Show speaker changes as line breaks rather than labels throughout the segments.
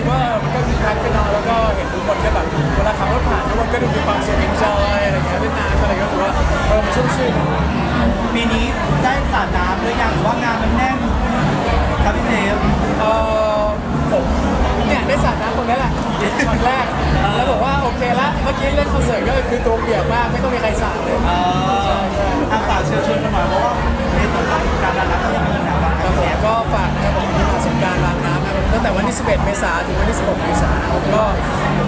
สึกว่ามันก็คึกคักขึ้นเนาะแล้วก็เห็นทุกคนก็แบบเวลาขับรถผ่านทุกคนก็ดูมีความสุขเอนจอยอะไรอย่างเงี้ยเล่นน้ำอะไรก็รู้สึกว่าเออมันชุ่มชื่น
ปีนี้ได้สาดน้ำหรือยังหรือว่างานมันแน่นครับพี่เซฟ
เออผมเนี่ยได้สาดน้ำตรงนี้แหละช็อตแรกแล้วบอกว่าโอเคละเมื่อกี้เล่นคอนเสิร์ตก็คือตัวเปียกมากไม่ต้องมีใครสาดเลย ษายนถึงวันที่ 16 เมษายนผมก็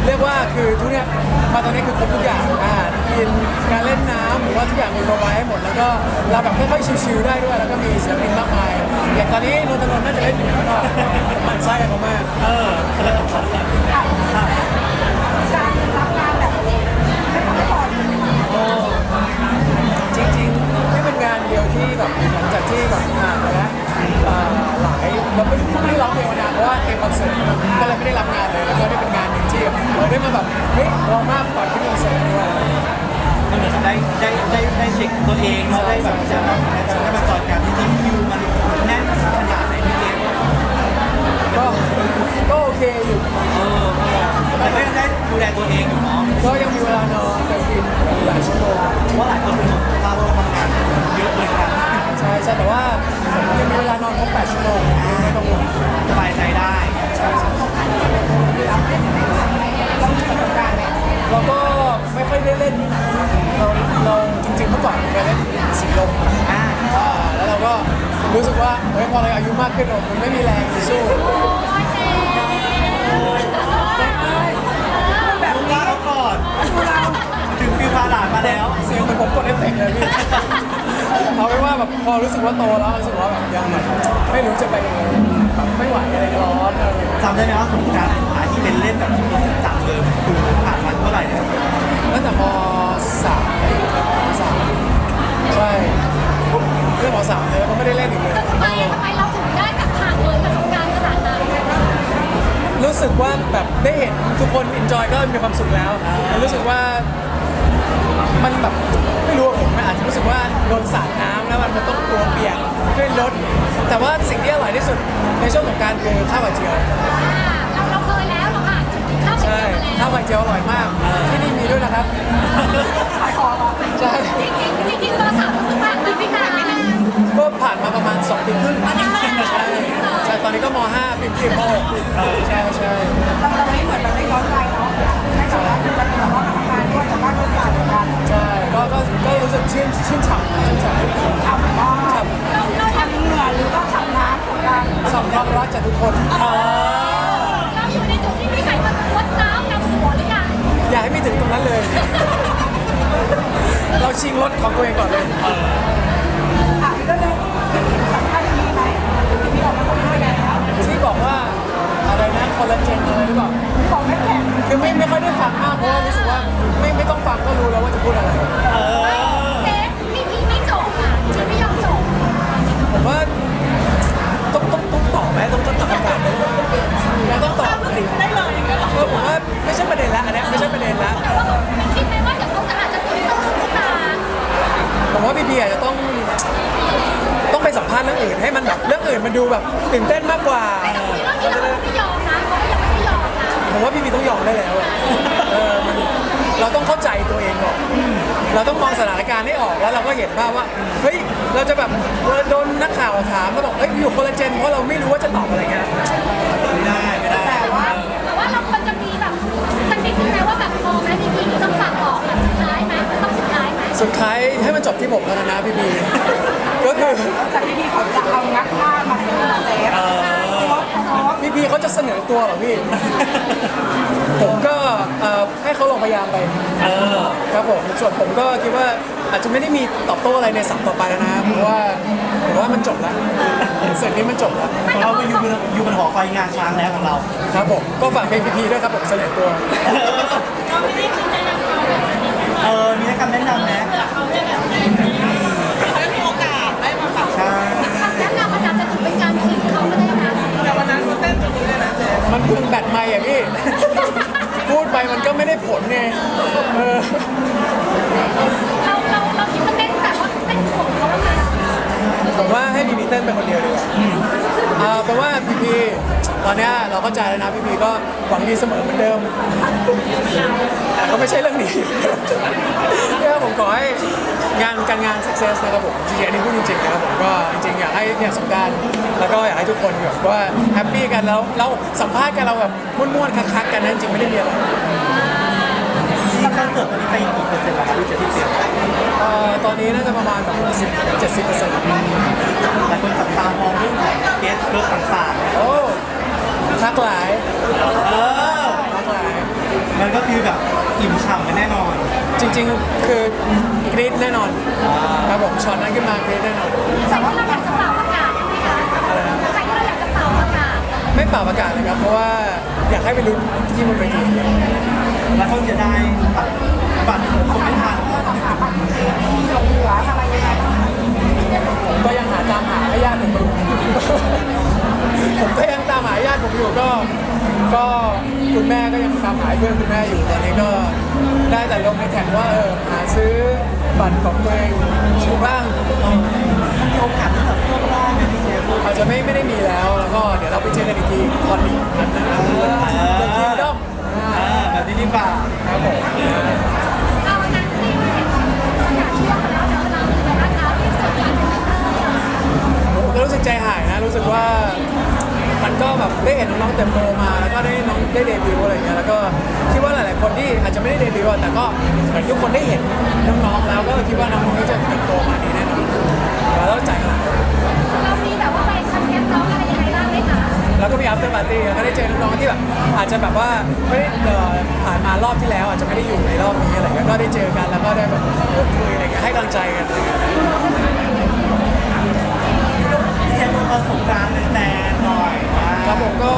เรียกว่าคือทุกเนี่ยมาตอนนี้คือครบทุกอย่างอาหารกินการเล่นน้ำหรือว่าทุกอย่างมีมาไว้ให้หมด แล้วก็เราแบบค่อยๆชิลๆได้ด้วย แล้วก็มีศิลปินมากมายอย่างตอนนี้นนทนนท์น่าจะเล่นอยู่ข้างนอกมันไส้เขามาก
เออ
จริงๆไม่เป็นงานเดียวที่แบบหลังจากที่แบบผ่านไปแล้วเอ่อหลายเราไม่ไม่ได้ร้องเพลงมานานเพราะว่าเอ็มคอนเสิร์ตก็เลย ไม่ได้รับงานเลย แล้วก็ได้เป็นงานหนึ่งที่เออได้มาแบบเฮ้ยรอมากก่อนที่คอนเสิร์ตด้วย
มันเหมือนได้ได้ได้ได้เช็คตัวเองแล้วได้แบบจะ เราก็
ไม่ค่อยได้เล่นเราเราจริงๆเมื่อก่อนเราเล่นสีลม
อ่า
แล้วเราก็รู้สึกว่าเฮ้ยพอเราอายุมากขึ้นเรามันไม่มีแรงสู้
แบบนี้เขาก่อนถึงฟิวพาหลานมาแล้ว
เสียงเหมือนผมกดเอฟเฟกต์เลยพี่เอาไว้ว่าแบบพอรู้สึกว่าโตแล้วรู้สึกว่าแบบยังไม่รู้จะไปไงแบบไม่ไหวอะไรร้อนอะไรอย่างเงี้ย
จำได้ไหมว่าสงกรารหาที่เป็นเล่นแบบที่จังเลยคือ
สามเลยแล้วก็ไม่ได้เล่นอีกเลย
ทำไมทำไมเราถึงได้แบบผ่านเลยกับสงกรารขนาดนั้น
รู้สึกว่าแบบได้เห็นทุกคนอินจอยก็มีความสุขแล้วแล้วรู้สึกว่ามันแบบไม่รู้อะผมอาจจะรู้สึกว่าโดนสาดน้ำแล้วมันมันต้องตัวเปียกขึ้นรถ แต่ว่าสิ่งที่อร่อยที่สุดในช่วงของกรารคือข้าวไข่เจียว
เราเราเคยแล้วเราผ่านเข้าไป
ใช่
เจอมา
ข้าว
แล้ว
ไข่เจียวอร่อยมาก ที่นี่มีด้วยนะครับ
ขายของจ
ใช่
ริงจริงๆจริงๆเบอร์สามก็คือผ่านมาไม่นานไม่นาน
ก็ผ่านมาประมาณ2ปีครึ่งใช่ใช่ตอนนี้ก็ม .5 ปีปีม .6 ใช่ใช่
เราเราไม่เหมือนเราได้ย้อนวัยเนาะได้แบบว่าจะเป็นแบบว่าทำงานด้วยแต่ว่าโดนสาดเหมือนกัน
ใช่ก็ก็ก็รู้สึกชื่นชื่นฉ่ำชื่นฉ่ำ
ทำว่า
ฉ่
เราเรา
ทำเหงื่อหรือว่าทำน้ำของการำ
ฉ่ำความรักจากทุกคน
เราอยู่ในจุดที่มีใครมาวัดน้ำกับหัวหรือยัง
อย่าให้มีถึงตรงนั้นเลย เราชิงรถของตัวเองก่อนเลย
อะอี กเรื่องหนึงสัมภาษณ์มีไหมที่มีออกมาคนด้วยแล้ว
ที่บอกว่าอะไรนะคอลลาเจนอะไรหรือเปล่า
บอกไม่แข็ง
คือไม่ไม่ค่อยได้ฟังมากเพราะว่ารู้สึกว่าไม่ไม่ต้องฟังก็รู้แล้วว่าจะพูดอะไร
เอ
งอื่นมันดูแบบตื่นเต้นมากกว่า
แต่ทีเรื่องที่เราไม่ยอมนะเขาก็ยังไม่ยอมนะ
ผมว่าพี่พีต้องยอมได้แล้วอะเออมันเราต้องเข้าใจตัวเองก่อนเราต้องมองสถานการณ์ให้ออกแล้วเราก็เห็นภาพว่า เฮ้ย เราจะแบบโดนนักข่าวถามแล้วบอก เฮ้ยอยู่คนละเจนเพราะเราไม่รู้ว่าจะตอบอะไรเงี้ย
ไม่ได้ไม่ได้
แต่ว่า
แต่ว่าเราควรจะมีแบบสักนิดนึงนะว่าแบบพอไหมพี่พี่ต้องฝากบอกแบบสุดท้ายไหมต้องสุดท้ายไหม
สุดท้ายให้มันจบที่ผมแล้วนะพี่พีก็คือ
จากที่พี่เขาจะเอางัดผ้ามาสู้เซฟโค้ชโค้ช
พี่พีเขา จะเสนอตัวเหรอพี่ ผมก็เอ่อให้เขาลองพยายามไป
เออ
ครับผมส่วนผมก็คิดว่าอาจจะไม่ได้มีตอบโต้อะไรในสัปต่อไปแล้วนะเพราะว่าผมว่ามันจบแล้วเสร็จนี้มันจบแล้ว
ของเราไปอยู่บนอยู่บนหอคอยงานช้างแล้วของเรา
ครับผมก็ฝากเพลงพีพีด้วยครับผมเสนอตัว
เออมีนักการแนะนำนะใช่
เต้
น
ไป
คนเดี
ยวดีกว่าอ่าแปลว่าพีพีตอนเนี้ยเราเข้าใจแล้วนะพี่พีก็หวังดีเสมอเหมือนเดิมแต่ก็ไม่ใช่เรื่องนี้เนี่ยผมขอให้งานการงาน success นะครับผมจริงๆอันนี้พูดจริงๆนะครับผมก็จริงๆอยากให้เนี่ยสงกรารแล้วก็อยากให้ทุกคนแบบว่าแฮปปี้กันแล้วเราสัมภาษณ์กันเราแบบม่วนๆคักๆกันนะจริงๆไม่ได้มีอะไร
ที่คอนเสิร์ตตอนนี้ไปกี่เปอร์เซ็นต์แล้วครับที่จะที่เตรียม
เอ่อตอนนี้น่าจะประมาณแบบ60 70เปอร์เซ็นต์
หลายคนจับตามองเรื่องของเกสเรื่องต่างๆ
โอ้ทักหลาย
เออ
ทักหลาย
มันก็คือแบบอิ่มฉ่ำกันแน่นอน
จริงๆ คือกรี๊ดแน่นอนครับผมช็อตนั้นขึ้นมากรี๊ดแน่นอน
ใครที่เราอยากจะเป่าประกาศไหมคะใครที่เราอยากจะเป่าประกาศ
ไม่เป่าประกาศเลยครับ เพราะว่าอยากให้ไปลุ้นที่บนเวที
แล้วเขาเสียดายบัตรบัตรคงไม่ทัน
ติบ
โต
มาแล้วก็ได้น้องได้เดบิวต์อะไรเงี้ยแล้วก็คิดว่าหลาย ๆ คนที่อาจจะไม่ได้เดบิวต์อะแต่ก็เหมือนทุกคนได้เห็นน้อง ๆ แล้วก็คิดว่าน้องๆก็จะเติบโตมาดีแน่นอนแล้วใจหาย
เรามีแบบว่าไปคอนเทนต์น้องอะไรยังไงบ้างไหมคะ
แล้วก็มี after party แล้วก็ได้เจอน้องๆที่แบบอาจจะแบบว่าไม่ได้เอ่อผ่านมารอบที่แล้วอาจจะไม่ได้อยู่ในรอบนี้อะไรเงี้ยก็ได้เจอกันแล้วก็ได้แบบพูดคุยอะไรเงี้ยให้กำลังใจกันอะไรเงี้ย
พี่เจมส์เป็นคนสงกรานต์แฟนๆหน่อยนะ ครับ
ผมก็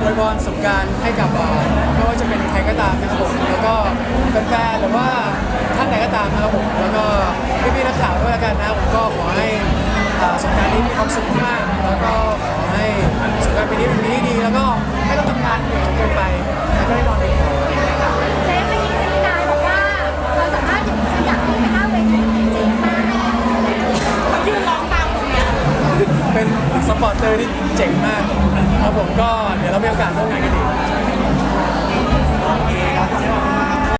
อวยพรสงกรารให้กับเอ่อไม่ว่าจะเป็นใครก็ตามนะครับผมแล้วก็แฟนๆหรือว่าท่านไหนก็ตามนะครับผมแล้วก็พี่ๆนักข่าวด้วยละกันนะผมก็ขอให้สงกรารนี้มีความสุขมากแล้วก็ขอให้สงกรารปีนี้เป็นปีที่ดี แล้วก็ไม่ต้องทำงานเหนื่อยจนเกินไป